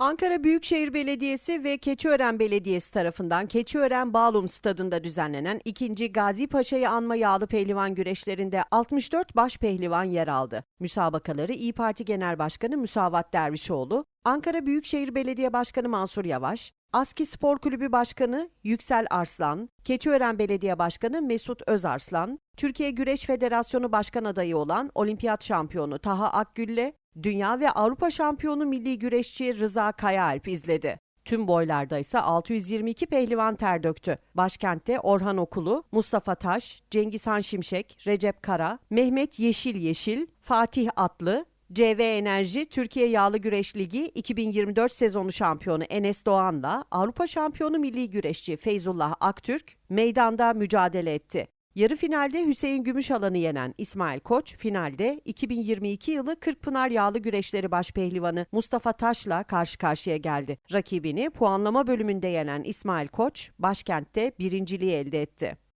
Ankara Büyükşehir Belediyesi ve Keçiören Belediyesi tarafından Keçiören Bağlum Stadında düzenlenen 2. Gazi Paşa'yı anma yağlı pehlivan güreşlerinde 64 baş pehlivan yer aldı. Müsabakaları İyi Parti Genel Başkanı Müsavat Dervişoğlu, Ankara Büyükşehir Belediye Başkanı Mansur Yavaş, ASKİ Spor Kulübü Başkanı Yüksel Arslan, Keçiören Belediye Başkanı Mesut Özarslan, Türkiye Güreş Federasyonu Başkan adayı olan olimpiyat şampiyonu Taha Akgül'le Dünya ve Avrupa şampiyonu milli güreşçi Rıza Kayaalp izledi. Tüm boylarda ise 622 pehlivan ter döktü. Başkentte Orhan Okulu, Mustafa Taş, Cengizhan Şimşek, Recep Kara, Mehmet Yeşil Yeşil, Fatih Atlı, CV Enerji Türkiye Yağlı Güreş Ligi 2024 sezonu şampiyonu Enes Doğan'la Avrupa şampiyonu milli güreşçi Feyzullah Aktürk meydanda mücadele etti. Yarı finalde Hüseyin Gümüşalan'ı yenen İsmail Koç, finalde 2022 yılı Kırkpınar Yağlı Güreşleri Başpehlivanı Mustafa Taş'la karşı karşıya geldi. Rakibini puanlama bölümünde yenen İsmail Koç, başkentte birinciliği elde etti.